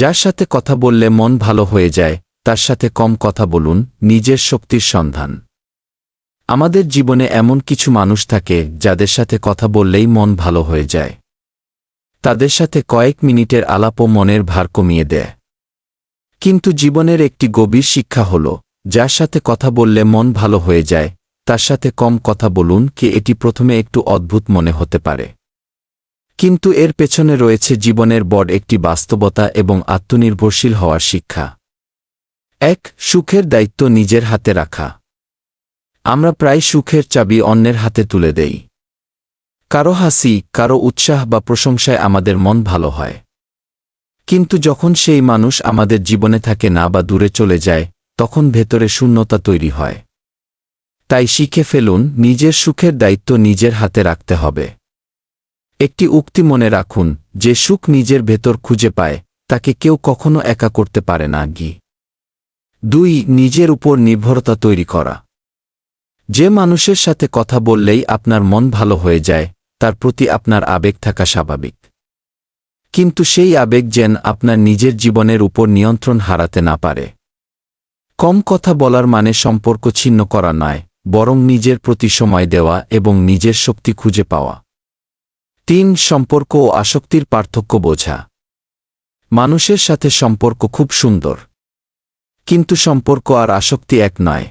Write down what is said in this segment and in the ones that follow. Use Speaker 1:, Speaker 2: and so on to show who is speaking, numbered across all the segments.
Speaker 1: যার সাথে কথা বললে মন ভালো হয়ে যায়, তার সাথে কম কথা বলুন, নিজের শক্তির সন্ধান। আমাদের জীবনে এমন কিছু মানুষ থাকে, যাদের সাথে কথা বললেই মন ভালো হয়ে যায়। তাদের সাথে কয়েক মিনিটের আলাপও মনের ভার কমিয়ে দেয়। কিন্তু জীবনের একটি গভীর শিক্ষা হল, যার সাথে কথা বললে মন ভালো হয়ে যায়, তার সাথে কম কথা বলুন, কি এটি প্রথমে একটু অদ্ভুত মনে হতে পারে। কিন্তু এর পেছনে রয়েছে জীবনের বড় একটি বাস্তবতা এবং আত্মনির্ভরশীল হওয়ার শিক্ষা। এক, সুখের দায়িত্ব নিজের হাতে রাখা। আমরা প্রায় সুখের চাবি অন্যের হাতে তুলে দেই। কারও হাসি, কারও উৎসাহ বা প্রশংসায় আমাদের মন ভালো হয়। কিন্তু যখন সেই মানুষ আমাদের জীবনে থাকে না বা দূরে চলে যায়, তখন ভেতরে শূন্যতা তৈরি হয়। তাই শিখে ফেলুন, নিজের সুখের দায়িত্ব নিজের হাতে রাখতে হবে। একটি উক্তি মনে রাখুন, যে সুখ নিজের ভেতর খুঁজে পায়, তাকে কেউ কখনো একা করতে পারে না গি দুই, নিজের উপর নির্ভরতা তৈরি করা। যে মানুষের সাথে কথা বললেই আপনার মন ভালো হয়ে যায়, তার প্রতি আপনার আবেগ থাকা স্বাভাবিক। কিন্তু সেই আবেগ যেন আপনার নিজের জীবনের উপর নিয়ন্ত্রণ হারাতে না পারে। কম কথা বলার মানে সম্পর্ক ছিন্ন করা নয়, বরং নিজের প্রতি সময় দেওয়া এবং নিজের শক্তি খুঁজে পাওয়া। তিন সম্পর্ক ও আসক্তির পার্থক্য বোঝা। মানুষের সাথে সম্পর্ক খুব সুন্দর। কিন্তু সম্পর্ক আর আসক্তি এক নয়।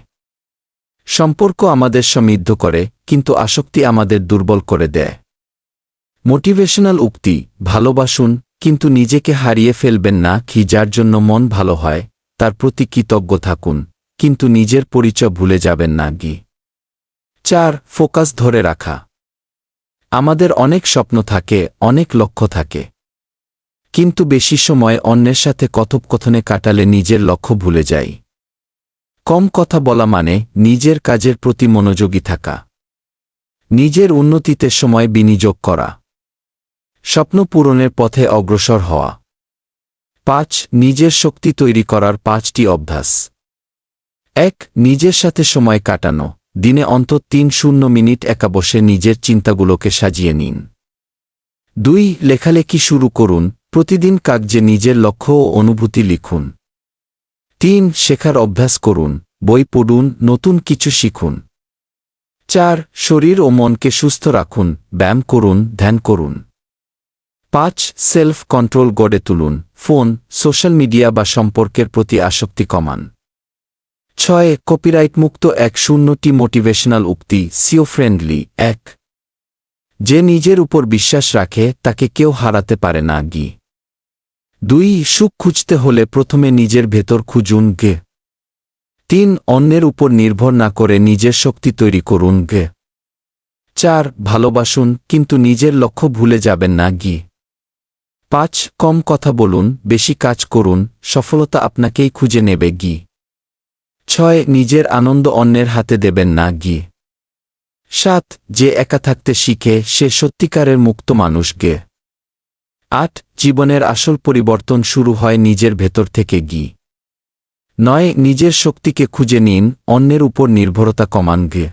Speaker 1: সম্পর্ক আমাদের সমৃদ্ধ করে, কিন্তু আসক্তি আমাদের দুর্বল করে দেয়। মোটিভেশনাল উক্তি, ভালোবাসুন, কিন্তু নিজেকে হারিয়ে ফেলবেন না কি যার জন্য মন ভালো হয়, তার প্রতি কৃতজ্ঞ থাকুন, কিন্তু নিজের পরিচয় ভুলে যাবেন না গি। চার, ফোকাস ধরে রাখা। আমাদের অনেক স্বপ্ন থাকে, অনেক লক্ষ্য থাকে। কিন্তু বেশি সময় অন্যের সাথে কথোপকথনে কাটালে নিজের লক্ষ্য ভুলে যাই। কম কথা বলা মানে নিজের কাজের প্রতি মনোযোগী থাকা। নিজের উন্নতিতে সময় বিনিয়োগ করা। স্বপ্ন পূরণের পথে অগ্রসর হওয়া। পাঁচ, নিজের শক্তি তৈরি করার পাঁচটি অভ্যাস। এক, নিজের সাথে সময় কাটানো। দিনে অন্তত তিন শূন্য মিনিট একা বসে নিজের চিন্তাগুলোকে সাজিয়ে নিন। দুই, লেখালেখি শুরু করুন, প্রতিদিন কাগজে নিজের লক্ষ্য ও অনুভূতি লিখুন। তিন, শেখার অভ্যাস করুন, বই পড়ুন, নতুন কিছু শিখুন। চার, শরীর ও মনকে সুস্থ রাখুন, ব্যায়াম করুন, ধ্যান করুন। পাঁচ, সেলফ কন্ট্রোল গড়ে তুলুন, ফোন, সোশ্যাল মিডিয়া বা সম্পর্কের প্রতি আসক্তি কমান। ছয় কপিরাইট মুক্ত এক শূন্যটি মোটিভেশনাল উক্তি সিও ফ্রেন্ডলি এক। যে নিজের উপর বিশ্বাস রাখে, তাকে কেউ হারাতে পারে না, গি। দুই, সুখ খুঁজতে হলে প্রথমে নিজের ভেতর খুঁজুন, গে। তিন, অন্যের উপর নির্ভর না করে নিজের শক্তি তৈরি করুন, গে। চার, ভালোবাসুন, কিন্তু নিজের লক্ষ্য ভুলে যাবেন না, গি। পাঁচ, কম কথা বলুন, বেশি কাজ করুন, সফলতা আপনাকেই খুঁজে নেবে, গি। ছয়, নিজের আনন্দ অন্যের হাতে দেবেন না, গি। সাত, যে একা থাকতে শিখে, সে সত্যিকারের মুক্ত মানুষ, গে। আট, জীবনের আসল পরিবর্তন শুরু হয় নিজের ভেতর থেকে, গি। নয়, নিজের শক্তিকে খুঁজে নিন, অন্যের উপর নির্ভরতা কমান, গে।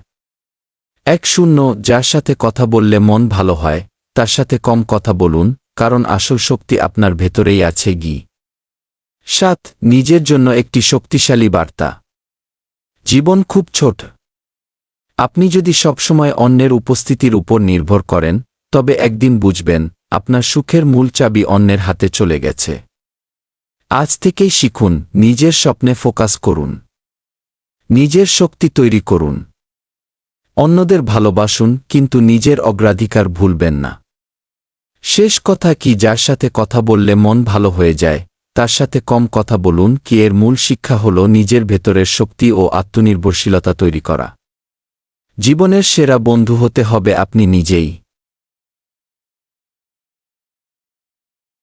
Speaker 1: এক, শূন্য, যার সাথে কথা বললে মন ভালো হয়, তার সাথে কম কথা বলুন, কারণ আসল শক্তি আপনার ভেতরেই আছে, গি। সাত, নিজের জন্য একটি শক্তিশালী বার্তা। জীবন খুব ছোট। আপনি যদি সবসময় অন্যের উপস্থিতির উপর নির্ভর করেন, তবে একদিন বুঝবেন, আপনার সুখের মূল চাবি অন্যের হাতে চলে গেছে। আজ থেকেই শিখুন, নিজের স্বপ্নে ফোকাস করুন। নিজের শক্তি তৈরি করুন। অন্যদের ভালোবাসুন, কিন্তু নিজের অগ্রাধিকার ভুলবেন না। শেষ কথা কি, যার সাথে কথা বললে মন ভালো হয়ে যায় তার সাথে কম কথা বলুন কি এর মূল শিক্ষা হল নিজের ভেতরের শক্তি ও আত্মনির্ভরশীলতা তৈরি করা। জীবনের সেরা বন্ধু হতে হবে আপনি নিজেই।